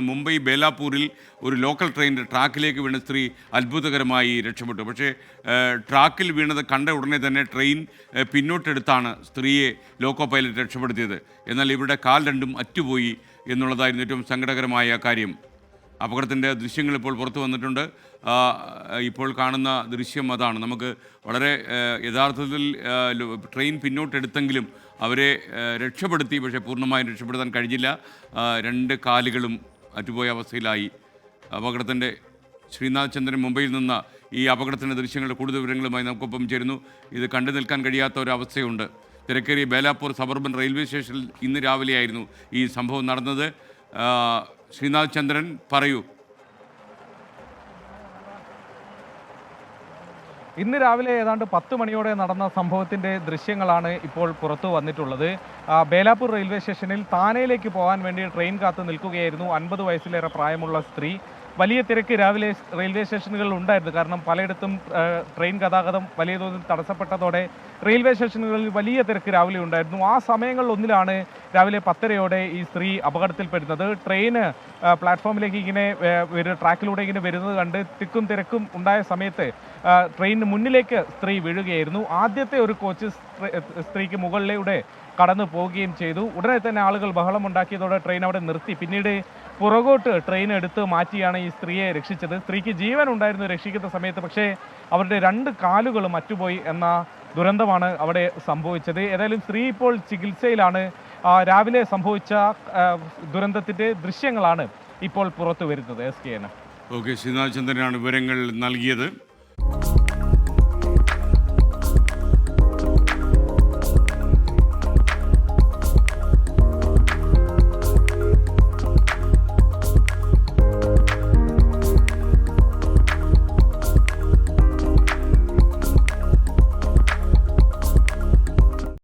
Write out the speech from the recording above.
മുംബൈ ബേലാപൂരിൽ ഒരു ലോക്കൽ ട്രെയിനിന്റെ ട്രാക്കിലേക്ക് വീണ സ്ത്രീ അത്ഭുതകരമായി രക്ഷപ്പെട്ടു. പക്ഷേ ട്രാക്കിൽ വീണത് കണ്ട ഉടനെ തന്നെ ട്രെയിൻ പിന്നോട്ടെടുത്താണ് സ്ത്രീയെ ലോക്കോ പൈലറ്റ് രക്ഷപ്പെടുത്തിയത്. എന്നാൽ ഇവിടെ കാൽ രണ്ടും അറ്റുപോയി എന്നുള്ളതായിരുന്നു ഏറ്റവും സങ്കടകരമായ കാര്യം. അപകടത്തിന്റെ ദൃശ്യങ്ങൾ ഇപ്പോൾ പുറത്തു വന്നിട്ടുണ്ട്. ഇപ്പോൾ കാണുന്ന ദൃശ്യം അതാണ്. നമുക്ക് വളരെ യഥാർത്ഥത്തിൽ ട്രെയിൻ പിന്നോട്ടെടുത്തെങ്കിലും അവരെ രക്ഷപ്പെടുത്തി പക്ഷേ പൂർണമായും രക്ഷപ്പെടുത്താൻ കഴിഞ്ഞില്ല. രണ്ട് കാലുകളും അറ്റുപോയ അവസ്ഥയിലായി. അപകടത്തിന്റെ ശ്രീനാഥ് ചന്ദ്രൻ മുംബൈയിൽ നിന്ന് ഈ അപകടത്തിന്റെ ദൃശ്യങ്ങളുടെ കൂടുതൽ വിവരങ്ങളുമായി നമുക്കൊപ്പം ചേരുന്നു. ഇത് കണ്ടു നിൽക്കാൻ കഴിയാത്ത ഒരവസ്ഥയുണ്ട്. തിരക്കേറിയ ബേലാപ്പൂർ സബർബൻ റെയിൽവേ സ്റ്റേഷനിൽ ഇന്ന് രാവിലെയായിരുന്നു ഈ സംഭവം നടന്നത്. ശ്രീനാഥ് ചന്ദ്രൻ പറയൂ. ഇന്ന് രാവിലെ ഏതാണ്ട് പത്ത് മണിയോടെ നടന്ന സംഭവത്തിന്റെ ദൃശ്യങ്ങളാണ് ഇപ്പോൾ പുറത്തു വന്നിട്ടുള്ളത്. ബേലാപ്പൂർ റെയിൽവേ സ്റ്റേഷനിൽ താനയിലേക്ക് പോകാൻ വേണ്ടി ട്രെയിൻ കാത്ത് നിൽക്കുകയായിരുന്നു അൻപത് വയസ്സിലേറെ പ്രായമുള്ള സ്ത്രീ. വലിയ തിരക്ക് രാവിലെ റെയിൽവേ സ്റ്റേഷനുകളിൽ ഉണ്ടായിരുന്നു. കാരണം പലയിടത്തും ട്രെയിൻ ഗതാഗതം വലിയ തോതിൽ തടസ്സപ്പെട്ടതോടെ റെയിൽവേ സ്റ്റേഷനുകളിൽ വലിയ തിരക്ക് രാവിലെ ഉണ്ടായിരുന്നു. ആ സമയങ്ങളിൽ ഒന്നിലാണ് രാവിലെ പത്തരയോടെ ഈ സ്ത്രീ അപകടത്തിൽപ്പെടുന്നത്. ട്രെയിന് പ്ലാറ്റ്ഫോമിലേക്ക് ഇങ്ങനെ ട്രാക്കിലൂടെ ഇങ്ങനെ വരുന്നത് കണ്ട് തിക്കും തിരക്കും ഉണ്ടായ സമയത്ത് ട്രെയിനിന് മുന്നിലേക്ക് സ്ത്രീ വീഴുകയായിരുന്നു. ആദ്യത്തെ ഒരു കോച്ച് സ്ത്രീക്ക് മുകളിലൂടെ കടന്നു പോവുകയും ചെയ്തു. ഉടനെ തന്നെ ആളുകൾ ബഹളമുണ്ടാക്കിയതോടെ ട്രെയിൻ അവിടെ നിർത്തി. പിന്നീട് പുറകോട്ട് ട്രെയിൻ എടുത്ത് മാറ്റിയാണ് ഈ സ്ത്രീയെ രക്ഷിച്ചത്. സ്ത്രീക്ക് ജീവൻ ഉണ്ടായിരുന്നു രക്ഷിക്കുന്ന സമയത്ത് പക്ഷേ അവരുടെ രണ്ട് കാലുകളും അറ്റുപോയി എന്ന ദുരന്തമാണ് അവിടെ സംഭവിച്ചത്. ഏതായാലും സ്ത്രീ ഇപ്പോൾ ചികിത്സയിലാണ്. രാവിലെ സംഭവിച്ച ദുരന്തത്തിന്റെ ദൃശ്യങ്ങളാണ് ഇപ്പോൾ പുറത്തു വരുന്നത് S K N okay Sreenath ചന്ദ്രനാണ് വിവരങ്ങൾ നൽകിയത്.